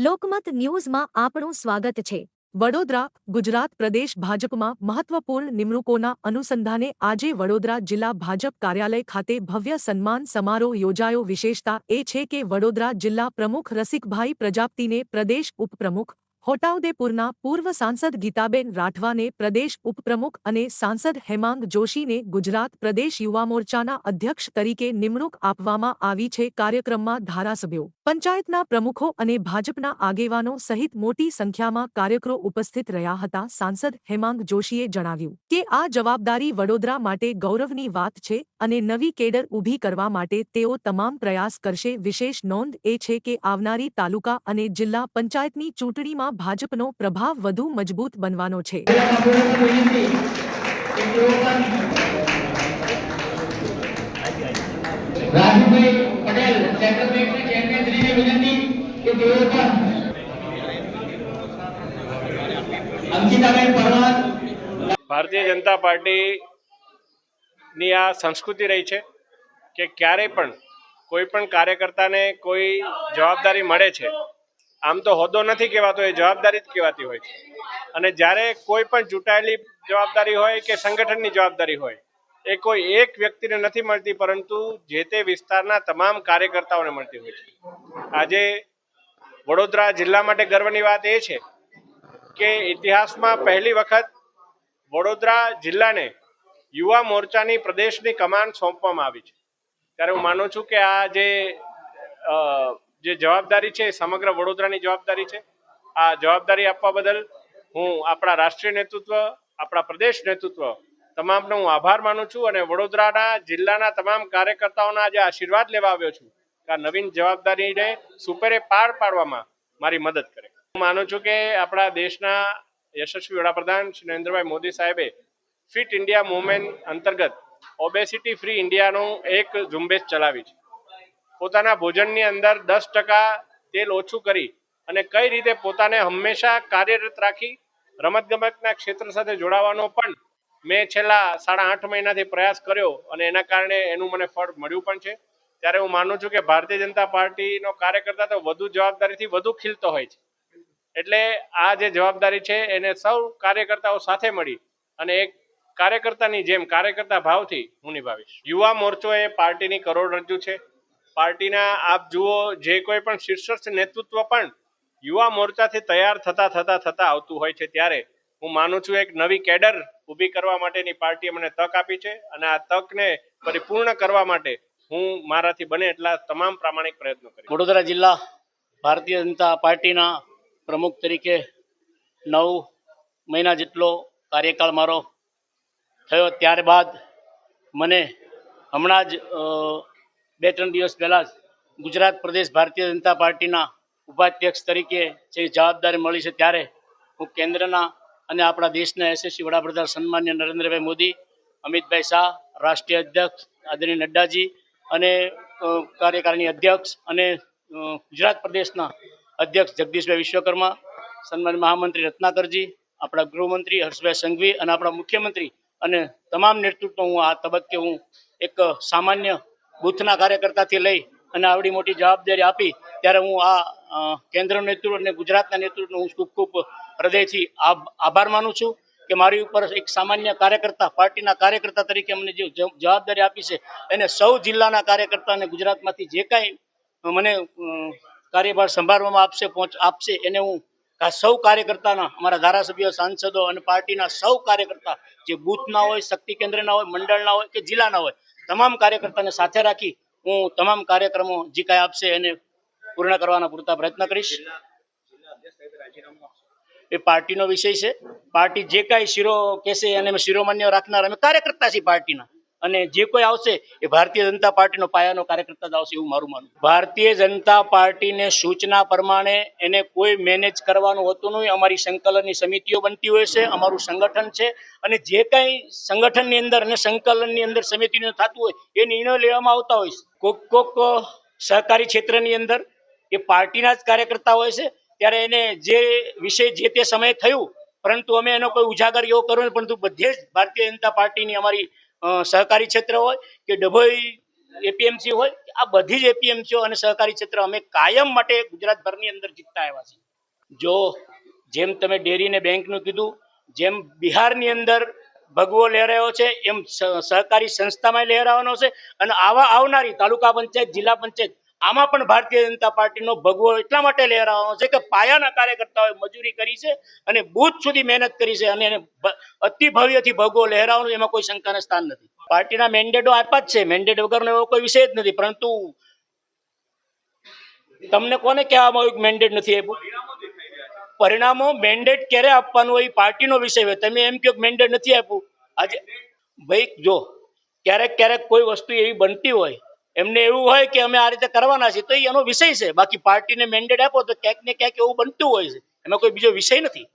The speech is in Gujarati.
લોકમત ન્યૂઝમાં આપણું સ્વાગત છે. વડોદરા, ગુજરાત પ્રદેશ ભાજપમાં મહત્વપૂર્ણ નિમણૂકોના અનુસંધાને આજે વડોદરા જિલ્લા ભાજપ કાર્યાલય ખાતે ભવ્ય સન્માન સમારોહ યોજાયો. વિશેષતા એ છે કે વડોદરા જિલ્લા પ્રમુખ રસિકભાઈ પ્રજાપતિને પ્રદેશ ઉપપ્રમુખ છોટાઉદેપુરના પૂર્વ સાંસદ ગીતાબેન રાઠવાને પ્રદેશ ઉપપ્રમુખ અને સાંસદ હેમાંગ જોશીને ગુજરાત પ્રદેશ યુવા મોરચાના અધ્યક્ષ તરીકે નિમણૂક આપવામાં આવી છે કાર્યક્રમમાં ધારાસભ્યો. પંચાયતના પ્રમુખો અને ભાજપના આગેવાનો સહિત મોટી સંખ્યામાં કાર્યકરો ઉપસ્થિત રહ્યા હતા, સાંસદ હેમાંગ જોશીએ જણાવ્યું કે આ જવાબદારી વડોદરા માટે ગૌરવની વાત છે અને નવી કેડર ઊભી કરવા માટે તેઓ તમામ પ્રયાસ કરશે. વિશેષ નોંધ એ છે કે આવનારી તાલુકા અને જિલ્લા પંચાયતની ચૂંટણીમાં ભાજપનો પ્રભાવ વધુ મજબૂત બનવાનો છે. રાજુભાઈ પટેલ સેન્ટ્રલ બેંકના ચેરમેન વિનંતી કે તેઓ પણ અંકિતાબેન પરમાર ભારતીય જનતા પાર્ટીની આ સંસ્કૃતિ રહી છે કે ક્યારેય પણ કોઈ પણ કાર્યકર્તાને કોઈ જવાબદારી મળે છે આમ તો હોદ્દો નથી કહેવાતો, એ જવાબદારી જ કહેવાતી હોય છે. અને જ્યારે કોઈ પણ ચૂંટાયેલી જવાબદારી હોય કે સંગઠનની જવાબદારી હોય, એ કોઈ એક વ્યક્તિને નથી મળતી, પરંતુ જે તે વિસ્તારના તમામ કાર્યકર્તાઓને મળતી હોય છે. આજે વડોદરા જિલ્લા માટે ગર્વની વાત એ છે કે ઇતિહાસમાં પહેલી વખત વડોદરા જિલ્લાને યુવા મોરચાની પ્રદેશની કમાન સોંપવામાં આવી છે. ત્યારે હું માનું છું કે આ જે જે જવાબદારી છે એ સમગ્ર વડોદરાની જવાબદારી છે. આ જવાબદારી આપવા બદલ હું આપણા રાષ્ટ્રીય નેતૃત્વ, આપણા પ્રદેશ નેતૃત્વ તમામનો હું આભાર માનું છું અને વડોદરાના જિલ્લાના તમામ કાર્યકર્તાઓના આજે આશીર્વાદ લેવા આવ્યો છું કે આ નવીન જવાબદારીને સુપેરે પાર પાડવામાં મારી મદદ કરે. હું માનું છું કે આપણા દેશના યશસ્વી વડાપ્રધાન શ્રી નરેન્દ્રભાઈ મોદી સાહેબે ફિટ ઇન્ડિયા મુવમેન્ટ અંતર્ગત ઓબેસિટી ફ્રી ઇન્ડિયાનું એક ઝુંબેશ ચલાવી છે. પોતાના ભોજનની અંદર દસ ટકા તેલ ઓછું કરી અને કઈ રીતે પોતાને હંમેશા કાર્યરત રાખી રમતગમતના ક્ષેત્ર સાથે જોડાવાનો પણ મેં છેલ્લા સાડા આઠ મહિનાથી પ્રયાસ કર્યો અને એના કારણે એનું મને ફળ મળ્યું પણ છે. ત્યારે હું માનું છું કે ભારતીય જનતા પાર્ટીનો કાર્યકર્તા તો વધુ જવાબદારીથી વધુ ખીલતો હોય છે. એટલે આ જે જવાબદારી છે એને સૌ કાર્યકર્તાઓ સાથે મળી અને એક કાર્યકર્તાની જેમ કાર્યકર્તા ભાવથી હું નિભાવીશ. યુવા મોરચો એ પાર્ટીની કરોડરજ્જુ છે. પાર્ટીના આપ જુઓ, જે કોઈ પણ શીર્ષસ્થ નેતૃત્વ પણ યુવા મોરચાથી તૈયાર થતા થતા થતા આવતું હોય છે ત્યારે હું માનું છું એક નવી કેડર ઊભી કરવા માટેની પાર્ટીએ મને તક આપી છે અને આ તકને પરિપૂર્ણ કરવા માટે હું મારાથી બને એટલા તમામ પ્રામાણિક પ્રયત્નો કરીશ. વડોદરા જિલ્લા ભારતીય જનતા પાર્ટીના પ્રમુખ તરીકે નવ મહિના જેટલો કાર્યકાળ મારો થયો. ત્યારબાદ મને હમણાં જ બે ત્રણ દિવસ પહેલાં જ ગુજરાત પ્રદેશ ભારતીય જનતા પાર્ટીના ઉપાધ્યક્ષ તરીકે જે જવાબદારી મળી છે ત્યારે હું કેન્દ્રના અને આપણા દેશના એસએસસી વડાપ્રધાન સન્માન્ય નરેન્દ્રભાઈ મોદી, અમિતભાઈ શાહ, રાષ્ટ્રીય અધ્યક્ષ આદરણીય નડ્ડાજી અને કાર્યકારીણી અધ્યક્ષ અને ગુજરાત પ્રદેશના અધ્યક્ષ જગદીશભાઈ વિશ્વકર્મા, સન્માન્ય મહામંત્રી રત્નાકરજી, આપણા ગૃહમંત્રી હર્ષભાઈ સંઘવી અને આપણા મુખ્યમંત્રી અને તમામ નેતૃત્વ હું આ તબક્કે હું એક સામાન્ય બૂથના કાર્યકર્તાથી લઈ અને આવડી મોટી જવાબદારી આપી ત્યારે હું આ કેન્દ્ર નેતૃત્વ અને ગુજરાતના નેતૃત્વનો હું ખૂબ ખૂબ હૃદયથી આભ- આભાર માનું છું કે મારી ઉપર એક સામાન્ય કાર્યકર્તા, પાર્ટીના કાર્યકર્તા તરીકે મને જે જવાબદારી આપી છે, એને સૌ જિલ્લાના કાર્યકર્તા અને ગુજરાતમાંથી જે કાંઈ મને કાર્યભાર સંભાળવામાં આપશે, પહોંચ, આપશે, એને હું સૌ કાર્યકર્તાના, અમારા ધારાસભ્યો, સાંસદો અને પાર્ટીના સૌ કાર્યકર્તા, જે બૂથના હોય, શક્તિ કેન્દ્રના હોય, મંડળના હોય કે જિલ્લાના હોય તમામ કાર્યકર્તાને સાથે રાખી હું તમામ કાર્યક્રમો જે કાંઈ આપશે એને પૂર્ણ કરવાના પૂરતા પ્રયત્ન કરીશ. એ પાર્ટીનો વિષય છે. પાર્ટી જે કાંઈ શિરો કહેશે એને શિરોમાન્ય રાખનાર. અમે કાર્યકર્તા છીએ પાર્ટીના. અને જે કોઈ આવશે એ ભારતીય જનતા પાર્ટીનો પાયાનો કાર્યકર્તા જ આવશે એવું મારું માનવું. ભારતીય જનતા પાર્ટીને સૂચના પ્રમાણે એને કોઈ મેનેજ કરવાનું હોતું નહીં. અમારી સંકલનની સમિતિઓ બનતી હોય છે, અમારું સંગઠન છે અને જે કાંઈ સંગઠનની અંદર અને સંકલનની અંદર સમિતિનું થતું હોય એ નિર્ણયો લેવામાં આવતા હોય છે. કોક કોક સહકારી ક્ષેત્રની અંદર એ પાર્ટીના જ કાર્યકર્તા હોય છે, ત્યારે એને જે વિષય જે તે સમયે થયું, પરંતુ અમે એનો કોઈ ઉજાગર એવો કર્યો નહીં, પરંતુ બધે જ ભારતીય જનતા પાર્ટીની અમારી સહકારી ક્ષેત્ર હોય કે ડભોઈ એપીએમસી હોય, આ બધી જ એપીએમસીઓ અને સહકારી ક્ષેત્ર અમે કાયમ માટે ગુજરાતભરની અંદર જીતતા આવ્યા છીએ. જો જેમ તમે ડેરી ને બેંકનું કીધું, જેમ બિહારની અંદર ભગવો લહેરાયો છે, એમ સહકારી સંસ્થામાં લહેરાવાનો છે, અને આવા આવનારી તાલુકા પંચાયત, જિલ્લા પંચાયત, આમાં પણ ભારતીય જનતા પાર્ટીનો ભગવો એટલા માટે લહેરાવાનો છે કે પાયાના કાર્યકર્તાઓએ મજૂરી કરી છે અને બૂથ સુધી મહેનત કરી છે અને એને અતિ ભવ્યથી ભગવો લહેરાવાનું એમાં કોઈ શંકાને સ્થાન નથી. પાર્ટીના મેન્ડેટો આપ્યા જ છે. મેન્ડેટ વગરનો એવો કોઈ વિષય જ નથી. પરંતુ તમને કોને કહેવામાં આવ્યું મેન્ડેટ નથી આપ્યું? પરિણામો મેન્ડેટ ક્યારે આપવાનું હોય? પાર્ટીનો વિષય હોય. તમે એમ કહો મેન્ડેટ નથી આપ્યું. આજે ભાઈ, જો ક્યારેક ક્યારેક કોઈ વસ્તુ એવી બનતી હોય, એમને એવું હોય કે અમે આ રીતે કરવાના છીએ, તો એ એનો વિષય છે. બાકી પાર્ટીને મેન્ડેટ આપો તો ક્યાંક ને ક્યાંક એવું બનતું હોય છે. એમાં કોઈ બીજો વિષય નથી.